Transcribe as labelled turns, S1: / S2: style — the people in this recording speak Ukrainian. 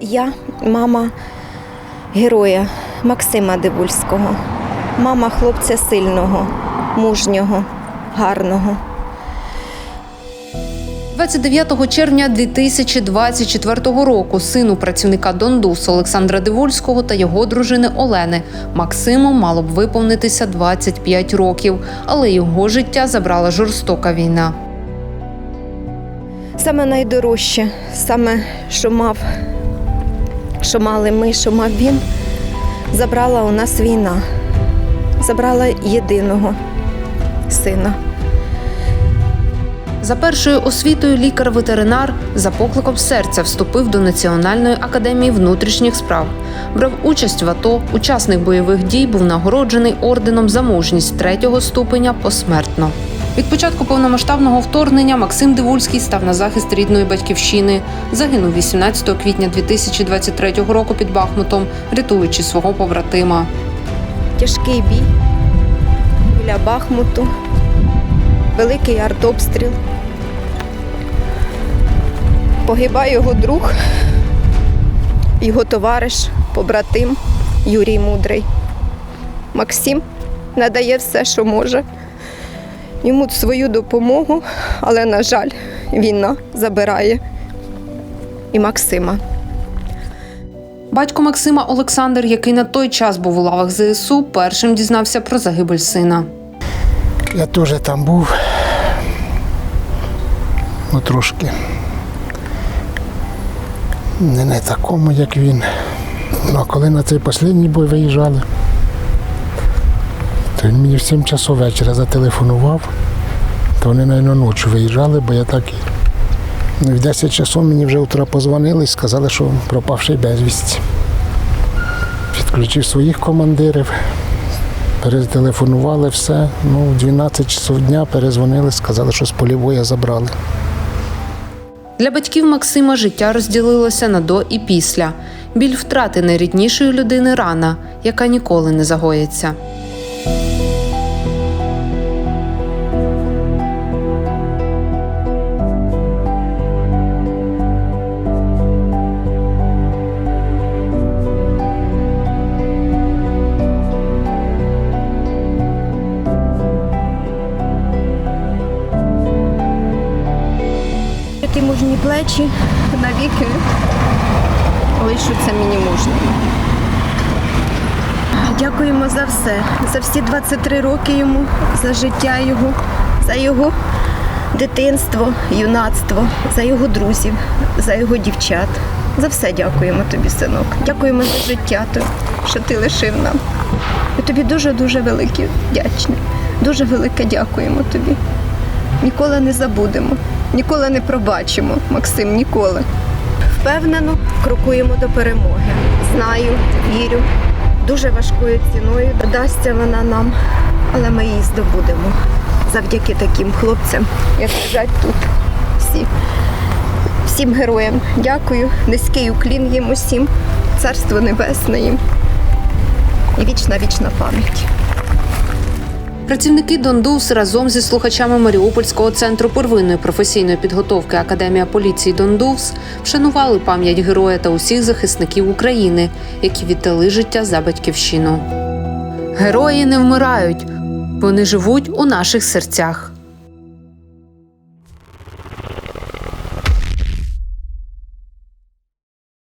S1: я мама героя Максима Дивульського, мама хлопця сильного, мужнього, гарного.
S2: 29 червня 2024 року сину працівника Дондус Олександра Дивольського та його дружини Олени Максиму мало б виповнитися 25 років, але його життя забрала жорстока війна.
S1: Саме найдорожче, саме що мав, що мали ми, що мав він, забрала у нас війна, забрала єдиного сина.
S2: За першою освітою лікар-ветеринар за покликом серця вступив до Національної академії внутрішніх справ. Брав участь в АТО, учасник бойових дій був нагороджений орденом за мужність третього ступеня посмертно. Від початку повномасштабного вторгнення Максим Дивульський став на захист рідної батьківщини. Загинув 18 квітня 2023 року під Бахмутом, рятуючи свого побратима.
S1: Тяжкий бій біля Бахмуту, великий артобстріл. Погибає його друг, його товариш, побратим Юрій Мудрий. Максим надає все, що може. Йому свою допомогу, але, на жаль, війна забирає і Максима.
S2: Батько Максима Олександр, який на той час був у лавах ЗСУ, першим дізнався про загибель сина.
S3: Я теж там був. Ну, трошки. Не на такому, як він. Ну, а коли на цей останній бой виїжджали, то він мені в 7 часов вечора зателефонував, то вони, мабуть, ночі виїжджали, бо я так і. В 10 часов мені вже утро позвонили і сказали, що пропавший безвісті. Підключив своїх командирів, перетелефонували все. Ну, в 12 часов дня перезвонили, сказали, що з полівої забрали.
S2: Для батьків Максима життя розділилося на до і після. Біль втрати найріднішої людини рана, яка ніколи не загоїться.
S1: Мужні плечі навіки лишуться мені мужними. Дякуємо за все, за всі 23 роки йому, за життя його, за його дитинство, юнацтво, за його друзів, за його дівчат. За все дякуємо тобі, синок. Дякуємо за життя, що ти лишив нам. Ми тобі дуже-дуже великі вдячні. Дуже велике дякуємо тобі. Ніколи не забудемо, ніколи не пробачимо, Максим, ніколи. Впевнено, крокуємо до перемоги. Знаю, вірю, дуже важкою ціною дасться вона нам, але ми її здобудемо завдяки таким хлопцям, як лежать тут всі. Всім героям дякую, низький уклін їм усім, царство небесне їм і вічна вічна пам'ять.
S2: Працівники Дондус разом зі слухачами Маріупольського центру первинної професійної підготовки Академія поліції Дондус вшанували пам'ять героя та усіх захисників України, які віддали життя за батьківщину. Герої не вмирають, вони живуть у наших серцях.